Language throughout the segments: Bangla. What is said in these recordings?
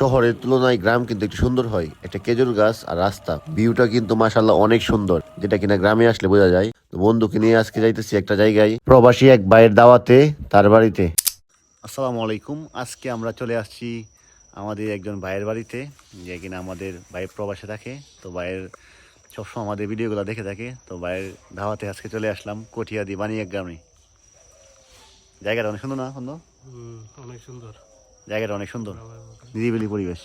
শহরের তুলনায় গ্রাম কিন্তু একটু সুন্দর হয়। একটা খেজুর গাছ আর রাস্তা ভিউটা কিন্তু মাসাল্লাহ অনেক সুন্দর। যেটা কিনা গ্রামে আসলে বোঝা যায়। তো বন্ধুকে নিয়ে আজকে যাইতেছি একটা জায়গায়। প্রবাসী এক ভাইয়ের দাওয়াতে তার বাড়িতে। আসসালামু আলাইকুম। আজকে আমরা চলে আসছি আমাদের একজন ভাইয়ের বাড়িতে যে কিনা আমাদের ভাইয়ের প্রবাসে থাকে। তো ভাইয়ের সবসময় আমাদের ভিডিওগুলো দেখে থাকে। তো ভাইয়ের ধাওয়াতে আজকে চলে আসলাম কঠিয়াদি বানিয়া গ্রামে। জায়গাটা অনেক সুন্দর না সুন্দর অনেক সুন্দর। জায়গাটা অনেক সুন্দর। নিরিবিলি পরিবেশ।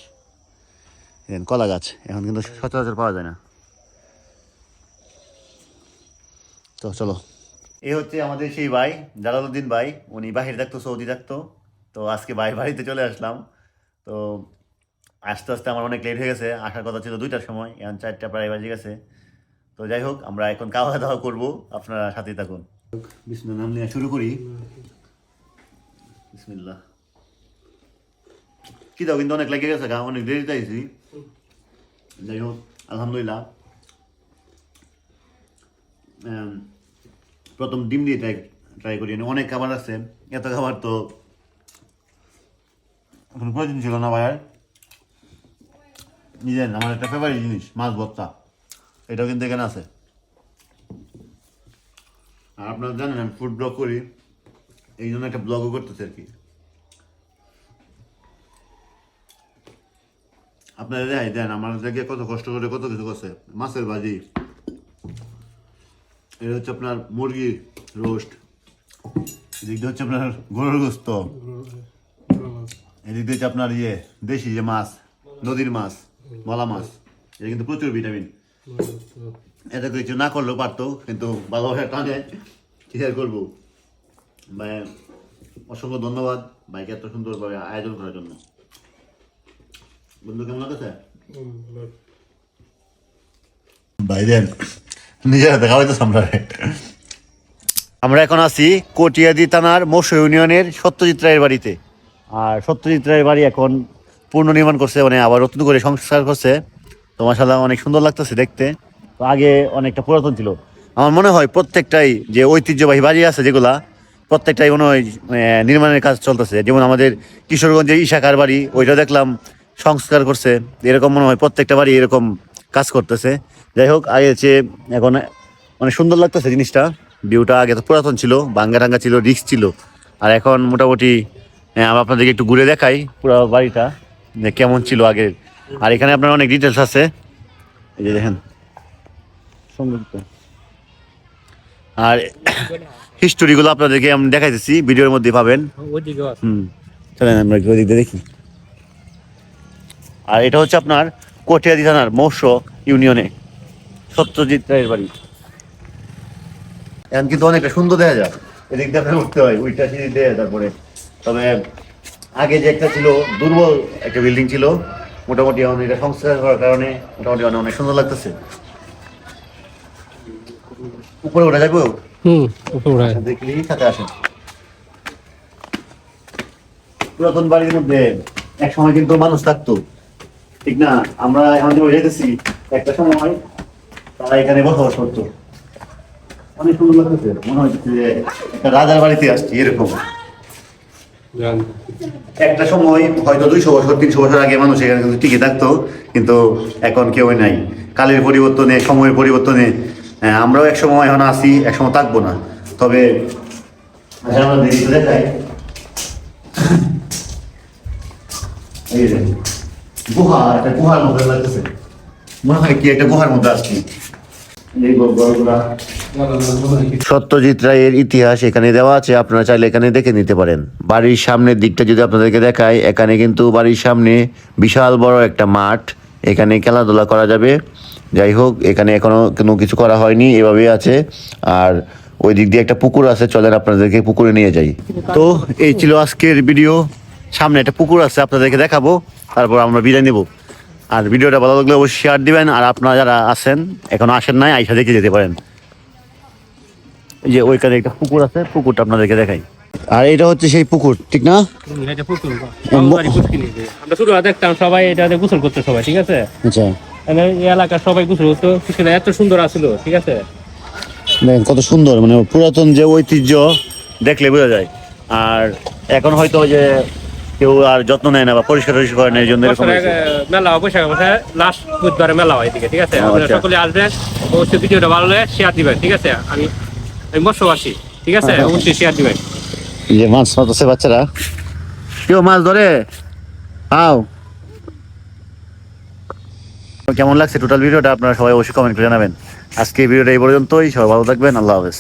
দেখেন, কলা গাছ। এখন কিন্তু সচরাচর পাওয়া যায় না। তো চলো। এই হচ্ছে আমাদের সেই ভাই জালালউদ্দিন ভাই। উনি বাহিরে থাকতো, সৌদি থাকতো। তো আজকে ভাই বাড়িতে চলে আসলাম। তো আস্তে আস্তে আমার অনেক লেট হয়ে গেছে। আসার কথা ছিল দুইটার সময়। এখন চারটা প্রায় বাজে গেছে। তো যাই হোক, আমরা এখন খাওয়া দাওয়া করব। আপনারা সাথে থাকুন। বিসমুল্লাহ, নাম নেওয়া শুরু করি। বিসমিল্লাহ। কি দাও কিন্তু অনেক লেগে গেছে গা অনেক দেরিতে আইছি যাই হোক আলহামদুলিল্লাহ প্রথম ডিম দিয়ে ট্রাই ট্রাই করি অনেক খাবার আছে এত খাবার তো প্রয়োজন ছিল না ভাইয়ার নিজের আমার একটা ফেভারিট জিনিস মাছ ভর্তা এটাও কিন্তু এখানে আছে আর আপনারা জানেন আমি ফুড ব্লগ করি এই জন্য একটা ব্লগও করতেছি আর কি আপনারা দেখাই দেন, আমার দেখে কত কষ্ট করে কত কিছু করছে। মাছের ভাজি। এটা হচ্ছে আপনার মুরগি রোস্ট। এদিক দিয়ে হচ্ছে আপনার গরুর গোস্ত। এদিক দিয়ে আপনার ইয়ে দেশি যে মাছ, নদীর মাছ মলা মাছ। এটা কিন্তু প্রচুর ভিটামিন। এটা কিছু না করলেও পারতো, কিন্তু ভালোভাবে টানে। শেয়ার করব। ভাই অসংখ্য ধন্যবাদ। ভাইকে এত সুন্দরভাবে আয়োজন করার জন্য। বন্ধু কেমন লাগছে আমরা। আমরা এখন আছি কটিয়াদি থানার মোশ ইউনিয়নের সত্যজিৎ রায়ের বাড়িতে। আর সত্যজিৎ রায়ের বাড়ি এখন পুনর্নির্মাণ করছে মানে আবার নতুন করে সংস্কার করছে। তো মাসাল্লাহ অনেক সুন্দর লাগতেছে দেখতে। তো আগে অনেকটা পুরাতন ছিল। আমার মনে হয় প্রত্যেকটাই যে ঐতিহ্যবাহী বাড়ি আছে যেগুলা প্রত্যেকটাই মনে হয় নির্মাণের কাজ চলতেছে। যেমন আমাদের কিশোরগঞ্জের ইশাকার বাড়ি ওইটা দেখলাম সংস্কার করছে। এরকম মনে হয় প্রত্যেকটা বাড়ি এরকম কাজ করতেছে। যাই হোক আগে চেয়ে এখন অনেক সুন্দর লাগতেছে জিনিসটা। ভিউটা আগে তো পুরাতন ছিল ভাঙ্গা টাঙ্গা ছিল রিক্স ছিল। আর এখন মোটামুটি আমি আপনাদেরকে একটু ঘুরে দেখাই পুরো বাড়িটা যে কেমন ছিল আগের। আর এখানে আপনার অনেক ডিটেলস আছে। এই যে দেখেন আর হিস্টোরিগুলো আপনাদেরকে আমি দেখাইতেছি ভিডিওর মধ্যে পাবেন। হুম চলেন আমরা একটু ওদিক দিয়ে দেখি। আর এটা হচ্ছে আপনার কটিয়াদি থানার মৌস ইউনিয়নে সত্যজিৎ রায়ের বাড়ি। এখন কিন্তু অনেকটা সুন্দর দেখা যায়। এদিক দিয়ে আপনার উঠতে হয় ওইটা সিঁড়ি দিয়ে তারপরে। তবে আগে যে একটা ছিল দুর্বল একটা বিল্ডিং ছিল মোটামুটি এখন এটা সংস্কার করার কারণে মোটামুটি অনেক অনেক সুন্দর লাগতেছে। উপরে ওঠা যাব? হুম উপরে দেখলি সাথে আসেন। পুরাতন বাড়ির মধ্যে এক সময় কিন্তু মানুষ থাকতো। ঠিক না? আমরা এখন যে যেতেছি একটা সময় তারা এখানে বসবাস করতো। অনেক সুন্দর লাগতেছে। মনে হচ্ছে যে একটা রাজার বাড়িতে আসছি এরকম। একটা সময় হয়তো দুইশো বছর তিনশো বছর আগে মানুষ এখানে কিন্তু টিকে থাকতো কিন্তু এখন কেউই নাই। কালের পরিবর্তনে সময়ের পরিবর্তনে আমরাও এক সময় এখন আসি এক সময় থাকব না। তবে আমরা দেখাই এই একটা গুহার মধ্যে লাগতেছে। মনে হয় কি একটা গুহার মধ্যে আসছি। সত্যজিৎ রায়ের ইতিহাস এখানে দেওয়া আছে, আপনারা চাইলে এখানে দেখে নিতে পারেন। বাড়ির সামনের দিকটা যদি আপনাদেরকে দেখায় এখানে কিন্তু বাড়ির সামনে বিশাল বড় একটা মাঠ, এখানে খেলাধুলা করা যাবে। যাই হোক, এখানে এখনও কোনো কিছু করা হয়নি এভাবে আছে। আর ওই দিক দিয়ে একটা পুকুর আছে, চলেন আপনাদেরকে পুকুরে নিয়ে যাই। তো এই ছিল আজকের ভিডিও। সামনে একটা পুকুর আছে আপনাদেরকে দেখাবো। তারপর আমরা বিদায় নেব। আর ভিডিওটা ভালো লাগলে অবশ্যই শেয়ার দিবেন। আর আপনারা যারা আছেন এখনও আসেন নাই আইসা দেখে যেতে পারেন। যে ওইখানে একটা পুকুর আছে পুকুরটা আপনাদেরকে দেখাই। আর এটা হচ্ছে সেই পুকুর ঠিক না? এটা পুকুর। বাড়ি পুষ্কি নিয়ে আমরা শুরু দেখতাম সবাই এটাতে গোসল করতে সবাই ঠিক আছে? আচ্ছা। মানে এই এলাকার সবাই গোসল করতো। পুষ্কিটা এত সুন্দর আছিল ঠিক আছে? দেখেন কত সুন্দর মানে পুরাতন যে ঐতিহ্য দেখলে বোঝা যায়। আর এখন হয়তো যে কেউ আর যত্ন নেয় না বা পরিষ্কার টরিষ্কার করে না এই জন্য এরকম হয়েছে। মেলা হয় বৈশাখ মাসে লাস্ট বুধবারে মেলা হয় এদিকে ঠিক আছে? আপনারা আচ্ছা। সকলে আসবেন অবশ্যই ভিডিওটা ভালো লাগে শেয়ার দিবেন ঠিক আছে? আমি আমি মৎস্যবাসী ঠিক আছে? হ্যাঁ। অবশ্যই শেয়ার দিবেন। এই যে মাছ মারতেছে বাচ্চারা। কেউ মাছ ধরে? আও কেমন লাগছে টোটাল ভিডিওটা? আপনারা সবাই অবশ্যই কমেন্ট করে জানাবেন। আজকে এই ভিডিওটা এই পর্যন্তই সবাই ভালো থাকবেন আল্লাহ হাফেজ।